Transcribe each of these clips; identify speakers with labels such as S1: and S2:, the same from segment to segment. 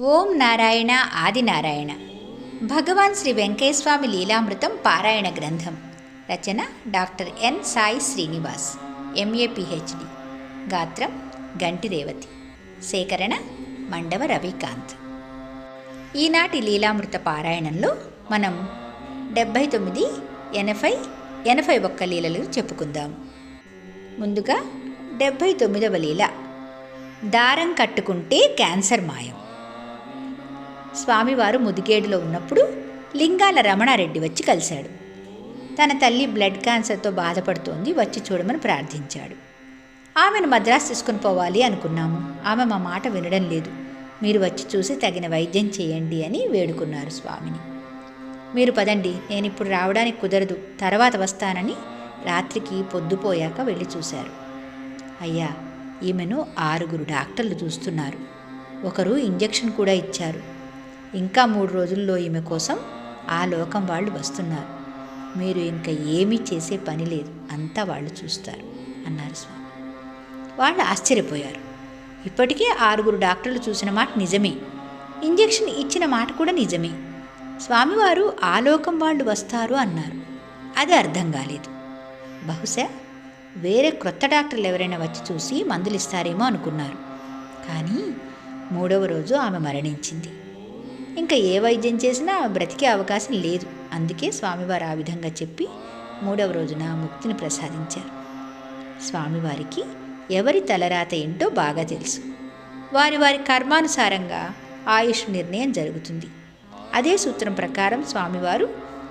S1: ఓం నారాయణ ఆదినారాయణ. భగవాన్ శ్రీ వెంకయ్యస్వామి లీలామృతం పారాయణ గ్రంథం. రచన doctor N Sai Srinivas. MA PhD గాత్రం గంటిరేవతి సేకరణ మండవ రవికాంత్. ఈనాటి లీలామృత పారాయణంలో మనం డెబ్భై తొమ్మిది ఎనభై ఎనభై ఒక్క లీలలు చెప్పుకుందాం. ముందుగా డెబ్భై తొమ్మిదవ లీల. దారం కట్టుకుంటే క్యాన్సర్ మాయం. స్వామివారు ముదిగేడులో ఉన్నప్పుడు లింగాల రమణారెడ్డి వచ్చి కలిశాడు. తన తల్లి బ్లడ్ క్యాన్సర్తో బాధపడుతోంది వచ్చి చూడమని ప్రార్థించాడు. ఆమెను మద్రాసు తీసుకుని పోవాలి అనుకున్నాము. ఆమె మా మాట వినడం లేదు. మీరు వచ్చి చూసి తగిన వైద్యం చేయండి అని వేడుకున్నారు స్వామిని. మీరు పదండి. నేను ఇప్పుడు రావడానికి కుదరదు. తర్వాత వస్తానని రాత్రికి పొద్దుపోయాక వెళ్ళి చూశారు. అయ్యా ఈమెను ఆరుగురు డాక్టర్లు చూస్తున్నారు. ఒకరు ఇంజెక్షన్ కూడా ఇచ్చారు. ఇంకా మూడు రోజుల్లో ఈమె కోసం ఆ లోకం వాళ్ళు వస్తున్నారు. మీరు ఇంకా ఏమీ చేసే పని లేదు. అంతా వాళ్ళు చూస్తారు అన్నారు స్వామి. వాళ్ళు ఆశ్చర్యపోయారు. ఇప్పటికే ఆరుగురు డాక్టర్లు చూసిన మాట నిజమే. ఇంజెక్షన్ ఇచ్చిన మాట కూడా నిజమే. స్వామివారు ఆ లోకం వాళ్ళు వస్తారు అన్నారు. అది అర్థం కాలేదు. బహుశా వేరే క్రొత్త డాక్టర్లు ఎవరైనా వచ్చి చూసి మందులు ఇస్తారేమో అనుకున్నారు. కానీ మూడవ రోజు ఆమె మరణించింది. ఇంకా ఏ వైద్యం చేసినా ఆమె బ్రతికే అవకాశం లేదు. అందుకే స్వామివారు ఆ విధంగా చెప్పి మూడవ రోజున ముక్తిని ప్రసాదించారు. స్వామివారికి ఎవరి తలరాత ఏంటో బాగా తెలుసు. వారి వారి కర్మానుసారంగా ఆయుష్ నిర్ణయం జరుగుతుంది. అదే సూత్రం ప్రకారం స్వామివారు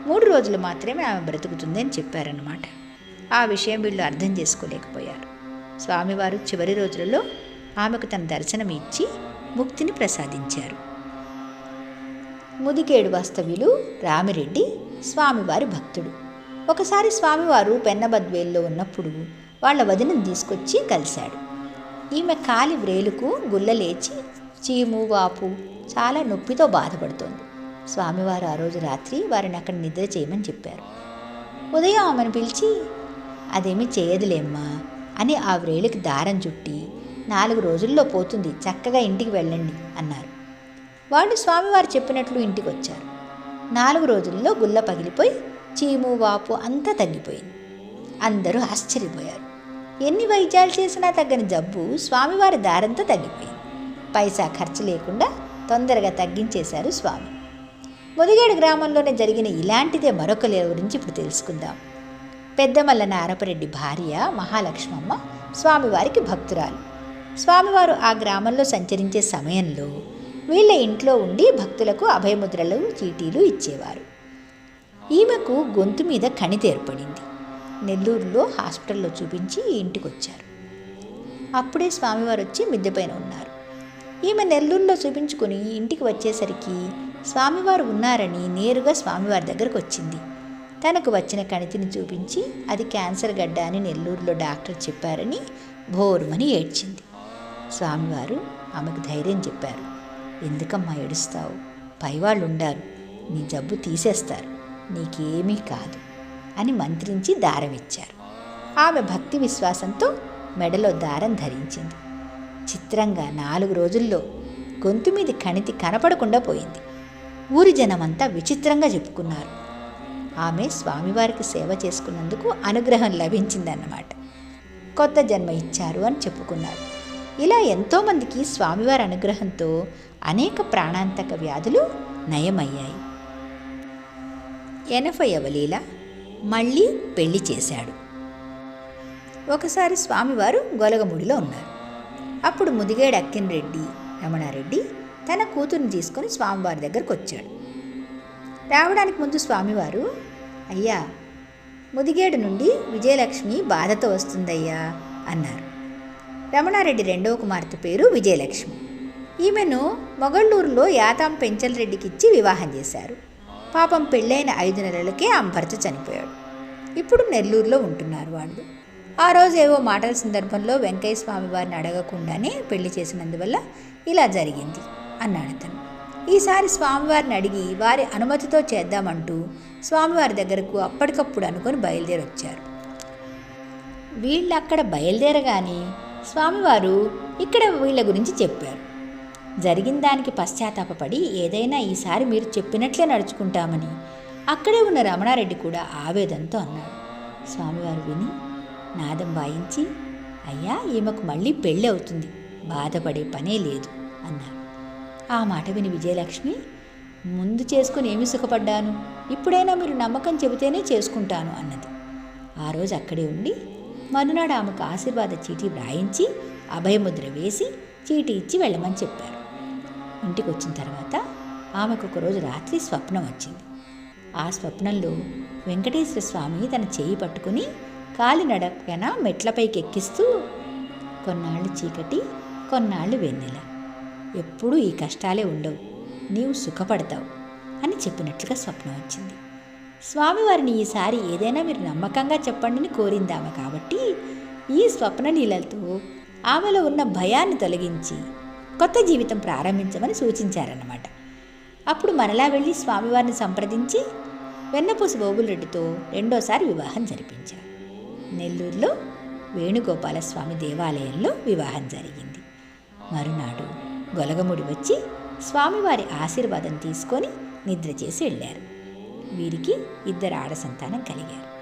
S1: మూడు రోజులు మాత్రమే ఆమె బ్రతుకుతుంది అని చెప్పారన్నమాట. ఆ విషయం వీళ్ళు అర్థం చేసుకోలేకపోయారు. స్వామివారు చివరి రోజులలో ఆమెకు తన దర్శనం ఇచ్చి ముక్తిని ప్రసాదించారు. ముదికేడు వాస్తవ్యులు రామిరెడ్డి స్వామివారి భక్తుడు. ఒకసారి స్వామివారు పెన్నబద్వేల్లో ఉన్నప్పుడు వాళ్ళ వదినను తీసుకొచ్చి కలిశాడు. ఈమె కాలి వ్రేలుకు గుల్ల లేచి చీము వాపు చాలా నొప్పితో బాధపడుతోంది. స్వామివారు ఆ రోజు రాత్రి వారిని అక్కడ నిద్ర చేయమని చెప్పారు. ఉదయం ఆమెను పిలిచి అదేమీ చేయదులేమ్మా అని ఆ వ్రేలికి దారం చుట్టి నాలుగు రోజుల్లో పోతుంది చక్కగా ఇంటికి వెళ్ళండి అన్నారు. వాళ్ళు స్వామివారు చెప్పినట్లు ఇంటికి వచ్చారు నాలుగు రోజుల్లో గుల్ల పగిలిపోయి చీము వాపు అంతా తగ్గిపోయింది. అందరూ ఆశ్చర్యపోయారు. ఎన్ని వైద్యాలు చేసినా తగ్గని జబ్బు స్వామివారి దారంతో తగ్గిపోయింది. పైసా ఖర్చు లేకుండా తొందరగా తగ్గించేశారు స్వామి. ముదిగేడు గ్రామంలోనే జరిగిన ఇలాంటిదే మరొక గురించి ఇప్పుడు తెలుసుకుందాం. పెద్దమల్ల నారపరెడ్డి భార్య మహాలక్ష్మమ్మ స్వామివారికి భక్తురాలు. స్వామివారు ఆ గ్రామంలో సంచరించే సమయంలో వీళ్ళ ఇంట్లో ఉండి భక్తులకు అభయముద్రలు చీటీలు ఇచ్చేవారు. ఈమెకు గొంతు మీద కణితి ఏర్పడింది. నెల్లూరులో హాస్పిటల్లో చూపించి ఇంటికి వచ్చారు అప్పుడే స్వామివారు వచ్చి మిద్దెపైన ఉన్నారు. ఈమె నెల్లూరులో చూపించుకుని ఇంటికి వచ్చేసరికి స్వామివారు ఉన్నారని నేరుగా స్వామివారి దగ్గరకు వచ్చింది తనకు వచ్చిన కణితిని చూపించి అది క్యాన్సర్ గడ్డ అని నెల్లూరులో డాక్టర్ చెప్పారని భోరుమని ఏడ్చింది. స్వామివారు ఆమెకు ధైర్యం చెప్పారు. ఎందుకమ్మా ఏడుస్తావు? పైవాళ్ళు ఉండారు నీ జబ్బు తీసేస్తారు. నీకేమీ కాదు అని మంత్రించి దారం ఇచ్చారు ఆమె భక్తి విశ్వాసంతో మెడలో దారం ధరించింది. చిత్రంగా నాలుగు రోజుల్లో గొంతు మీద కణితి కనపడకుండా పోయింది. ఊరి జనమంతా విచిత్రంగా చెప్పుకున్నారు. ఆమె స్వామివారికి సేవ చేసుకున్నందుకు అనుగ్రహం లభించిందన్నమాట. కొత్త జన్మ ఇచ్చారు అని చెప్పుకున్నారు. ఇలా ఎంతోమందికి స్వామివారి అనుగ్రహంతో అనేక ప్రాణాంతక వ్యాధులు నయమయ్యాయి. ఎనభైవ లీల మళ్ళీ పెళ్ళి చేశాడు. ఒకసారి స్వామివారు గొలగముడిలో ఉన్నారు. అప్పుడు ముదిగేడు అక్కినరెడ్డి రమణారెడ్డి తన కూతురుని తీసుకొని స్వామివారి దగ్గరకు వచ్చాడు రావడానికి ముందు స్వామివారు అయ్యా ముదిగేడు నుండి విజయలక్ష్మి బాధతో వస్తుందయ్యా అన్నారు. రమణారెడ్డి రెండవ కుమార్తె పేరు విజయలక్ష్మి. ఈమెను మొగళ్ళూరులో యాతాం పెంచల్ రెడ్డికి ఇచ్చి వివాహం చేశారు. పాపం పెళ్ళైన ఐదు నెలలకే అంబర్చ చనిపోయాడు. ఇప్పుడు నెల్లూరులో ఉంటున్నారు వాళ్ళు. ఆ రోజు ఏవో మాటల సందర్భంలో వెంకయ్య స్వామి వారిని అడగకుండానే పెళ్ళి చేసినందువల్ల ఇలా జరిగింది అన్నాడు అతను. ఈసారి స్వామివారిని అడిగి వారి అనుమతితో చేద్దామంటూ స్వామివారి దగ్గరకు అప్పటికప్పుడు అనుకొని బయలుదేరి వచ్చారు. వీళ్ళు అక్కడ బయలుదేరగానే స్వామివారు ఇక్కడ వీళ్ళ గురించి చెప్పారు. జరిగిన దానికి పశ్చాత్తాపడి ఏదైనా ఈసారి మీరు చెప్పినట్లే నడుచుకుంటామని అక్కడే ఉన్న రమణారెడ్డి కూడా ఆవేదంతో అన్నాడు. స్వామివారు విని నాదం వాయించి అయ్యా ఈమెకు మళ్ళీ పెళ్ళి అవుతుంది. బాధపడే పనే లేదు అన్నారు. ఆ మాట విని విజయలక్ష్మి ముందు చేసుకుని ఏమి సుఖపడ్డాను? ఇప్పుడైనా మీరు నమ్మకం చెబితేనే చేసుకుంటాను అన్నది. ఆ రోజు అక్కడే ఉండి మరునాడు ఆమెకు ఆశీర్వాద చీటీ వ్రాయించి అభయముద్ర వేసి చీటీ ఇచ్చి వెళ్ళమని చెప్పారు. ఇంటికి వచ్చిన తర్వాత ఆమెకు ఒకరోజు రాత్రి స్వప్నం వచ్చింది. ఆ స్వప్నంలో వెంకటేశ్వర స్వామి తన చేయి పట్టుకుని కాలినడకన మెట్లపైకి ఎక్కిస్తూ కొన్నాళ్ళు చీకటి కొన్నాళ్ళు వెన్నెల. ఎప్పుడూ ఈ కష్టాలే ఉండవు. నీవు సుఖపడతావు అని చెప్పినట్లుగా స్వప్నం వచ్చింది. స్వామివారిని ఈసారి ఏదైనా మీరు నమ్మకంగా చెప్పండి అని కోరిందామె కాబట్టి ఈ స్వప్న నీళ్ళతో ఆమెలో ఉన్న భయాన్ని తొలగించి కొత్త జీవితం ప్రారంభించమని సూచించారన్నమాట. అప్పుడు మనలా వెళ్ళి స్వామివారిని సంప్రదించి వెన్నపూసి బోబులరెడ్డితో రెండోసారి వివాహం జరిపించారు. నెల్లూరులో వేణుగోపాలస్వామి దేవాలయంలో వివాహం జరిగింది. మరునాడు గొలగముడి వచ్చి స్వామివారి ఆశీర్వాదం తీసుకొని నిద్ర చేసి వెళ్ళారు. వీరికి ఇద్దరు ఆడ సంతానం కలిగారు.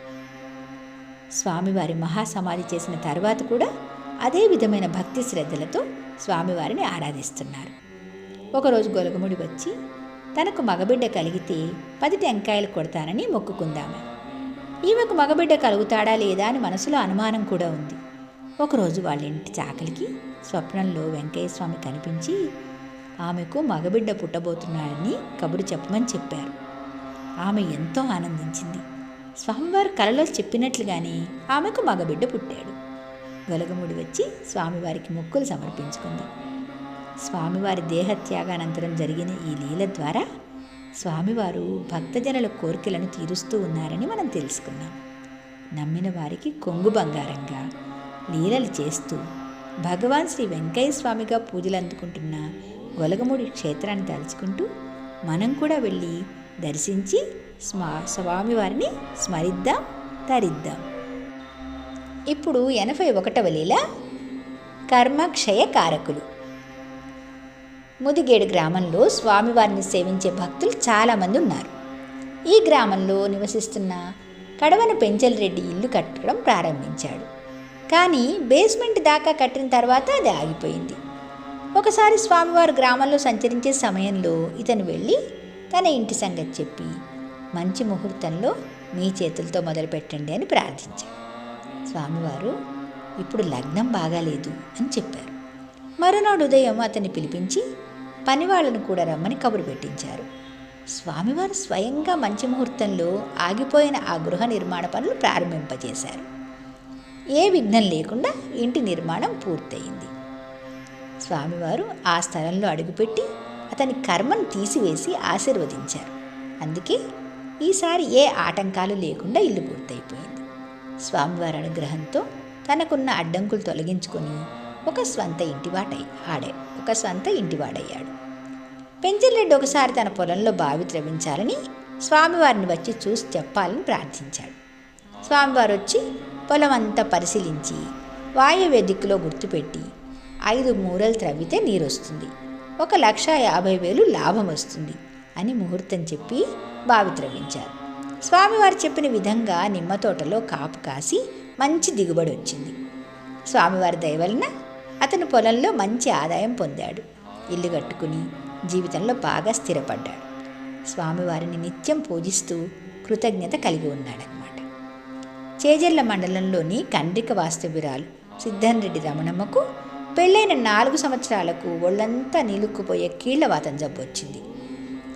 S1: స్వామివారి మహాసమాధి చేసిన తర్వాత కూడా అదే విధమైన భక్తి శ్రద్ధలతో స్వామివారిని ఆరాధిస్తున్నారు. ఒకరోజు గొలగముడి వచ్చి తనకు మగబిడ్డ కలిగితే పది టెంకాయలు కొడతానని మొక్కుకుందామె. ఈమెకు మగబిడ్డ కలుగుతాడా లేదా అని మనసులో అనుమానం కూడా ఉంది. ఒకరోజు వాళ్ళ ఇంటి చాకలికి స్వప్నంలో వెంకయ్య స్వామి కనిపించి ఆమెకు మగబిడ్డ పుట్టబోతున్నాడని కబురు చెప్పమని చెప్పారు. ఆమె ఎంతో ఆనందించింది. స్వామివారు కలలో చెప్పినట్లుగానే ఆమెకు మగబిడ్డ పుట్టాడు. గొలగముడి వచ్చి స్వామివారికి మొక్కులు సమర్పించుకుంది. స్వామివారి దేహత్యాగానంతరం జరిగిన ఈ లీల ద్వారా స్వామివారు భక్తజనుల కోరికలను తీరుస్తూ ఉన్నారని మనం తెలుసుకున్నాం. నమ్మిన వారికి కొంగు బంగారంగా లీలలు చేస్తూ భగవాన్ శ్రీ వెంకయ్య స్వామిగా పూజలు అందుకుంటున్న గొలగముడి క్షేత్రాన్ని తలుచుకుంటూ మనం కూడా వెళ్ళి దర్శించి స్వా స్వామివారిని స్మరిద్దాం తరిద్దాం. ఇప్పుడు ఎనభై ఒకటవ లీల కర్మక్షయ కారకులు ముదిగేడు గ్రామంలో స్వామివారిని సేవించే భక్తులు చాలామంది ఉన్నారు. ఈ గ్రామంలో నివసిస్తున్న కడవన పెంచల్ రెడ్డి ఇల్లు కట్టడం ప్రారంభించాడు. కానీ బేస్మెంట్ దాకా కట్టిన తర్వాత అది ఆగిపోయింది. ఒకసారి స్వామివారు గ్రామంలో సంచరించే సమయంలో ఇతను వెళ్ళి తన ఇంటి సంగతి చెప్పి మంచి ముహూర్తంలో మీ చేతులతో మొదలుపెట్టండి అని ప్రార్థించాడు. స్వామివారు ఇప్పుడు లగ్నం బాగాలేదు అని చెప్పారు. మరునాడు ఉదయం అతన్ని పిలిపించి పనివాళ్ళను కూడా రమ్మని కబురు పెట్టించారు. స్వామివారు స్వయంగా మంచి ముహూర్తంలో ఆగిపోయిన ఆ గృహ నిర్మాణ పనులు ప్రారంభింపజేశారు. ఏ విఘ్నం లేకుండా ఇంటి నిర్మాణం పూర్తయింది. స్వామివారు ఆ స్థలంలో అడుగుపెట్టి అతని కర్మను తీసివేసి ఆశీర్వదించారు. అందుకే ఈసారి ఏ ఆటంకాలు లేకుండా ఇల్లు పూర్తయిపోయింది. స్వామివారి అనుగ్రహంతో తనకున్న అడ్డంకులు తొలగించుకొని ఒక స్వంత ఇంటివాడై ఆడే ఒక స్వంత ఇంటివాడయ్యాడు పెంచర్రెడ్డి ఒకసారి తన పొలంలో బావి త్రవించాలని స్వామివారిని వచ్చి చూసి చెప్పాలని ప్రార్థించాడు. స్వామివారు వచ్చి పొలం అంతా పరిశీలించి వాయువ్య దిక్కులో గుర్తుపెట్టి ఐదు మూరలు త్రవ్వితే నీరు వస్తుంది ఒక లక్ష యాభై వేలు లాభం వస్తుంది అని ముహూర్తం చెప్పి బావి త్రవ్వించారు స్వామివారు చెప్పిన విధంగా నిమ్మ తోటలో కాపు కాసి మంచి దిగుబడి వచ్చింది. స్వామివారి దయ వలన అతను పొలంలో మంచి ఆదాయం పొందాడు. ఇల్లు కట్టుకుని జీవితంలో బాగా స్థిరపడ్డాడు. స్వామివారిని నిత్యం పూజిస్తూ కృతజ్ఞత కలిగి ఉన్నాడనమాట చేజర్ల మండలంలోని కండ్రిక వాస్తవ్యురాలు సిద్ధన్రెడ్డి రమణమ్మకు పెళ్ళైన నాలుగు సంవత్సరాలకు ఒళ్ళంతా నీలుక్కుపోయే కీళ్ళవాతం జబ్బు వచ్చింది.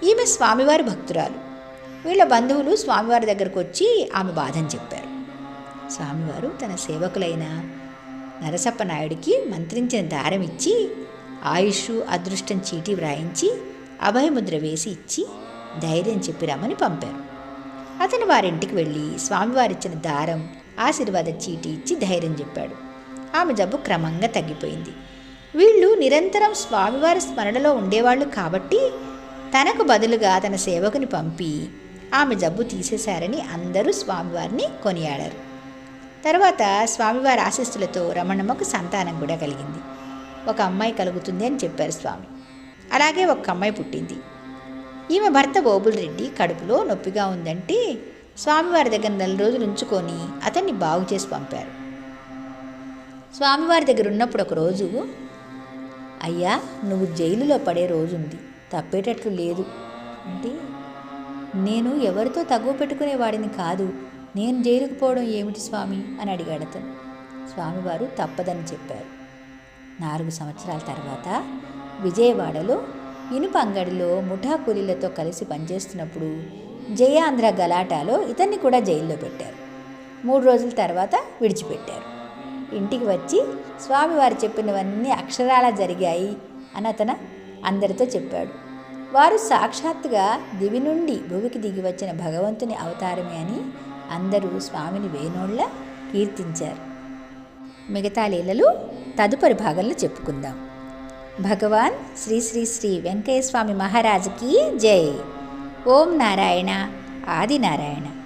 S1: ఈమె స్వామివారి భక్తురాలు. వీళ్ళ బంధువులు స్వామివారి దగ్గరకు వచ్చి ఆమె బాధని చెప్పారు. స్వామివారు తన సేవకులైన నరసప్ప నాయుడికి మంత్రించిన దారం ఇచ్చి ఆయుష్ అదృష్టం చీటీ వ్రాయించి అభయముద్ర వేసి ఇచ్చి ధైర్యం చెప్పి రమ్మని పంపారు. అతను వారింటికి వెళ్ళి స్వామివారిచ్చిన దారం ఆశీర్వాద చీటీ ఇచ్చి ధైర్యం చెప్పాడు. ఆమె జబ్బు క్రమంగా తగ్గిపోయింది. వీళ్ళు నిరంతరం స్వామివారి స్మరణలో ఉండేవాళ్ళు కాబట్టి తనకు బదులుగా తన సేవకుని పంపి ఆమె జబ్బు తీసేశారని అందరూ స్వామివారిని కొనియాడారు. తర్వాత స్వామివారి ఆశీస్సులతో రమణమ్మకు సంతానం కూడా కలిగింది. ఒక అమ్మాయి కలుగుతుంది అని చెప్పారు స్వామి. అలాగే ఒక అమ్మాయి పుట్టింది. ఈమె భర్త బోబుల్ రెడ్డి కడుపులో నొప్పిగా ఉందంటే స్వామివారి దగ్గర నెల రోజులు ఉంచుకొని అతన్ని బాగు చేసి పంపారు. స్వామివారి దగ్గర ఉన్నప్పుడు ఒక రోజు అయ్యా నువ్వు జైలులో పడే రోజుంది. తప్పేటట్లు లేదు. అంటే నేను ఎవరితో తగువ పెట్టుకునేవాడిని కాదు. నేను జైలుకు పోవడం ఏమిటి స్వామి? అని అడిగాడు అతను. స్వామివారు తప్పదని చెప్పారు. నాలుగు సంవత్సరాల తర్వాత విజయవాడలో ఇనుప అంగడిలో ముఠా కూలీలతో కలిసి పనిచేస్తున్నప్పుడు జయాంధ్ర గలాటాలో ఇతన్ని కూడా జైల్లో పెట్టారు. మూడు రోజుల తర్వాత విడిచిపెట్టారు. ఇంటికి వచ్చి స్వామివారు చెప్పినవన్నీ అక్షరాలా జరిగాయి అని అతను అందరితో చెప్పాడు. వారు సాక్షాత్తుగా దివి నుండి భూమికి దిగి వచ్చిన భగవంతుని అవతారమే అని అందరూ స్వామిని వేణోళ్ళ కీర్తించారు. మిగతా లీలలు తదుపరి భాగంలో చెప్పుకుందాం. భగవాన్ శ్రీ శ్రీ శ్రీ వెంకయ్య స్వామి మహారాజుకి జై. ఓం నారాయణ ఆది నారాయణ.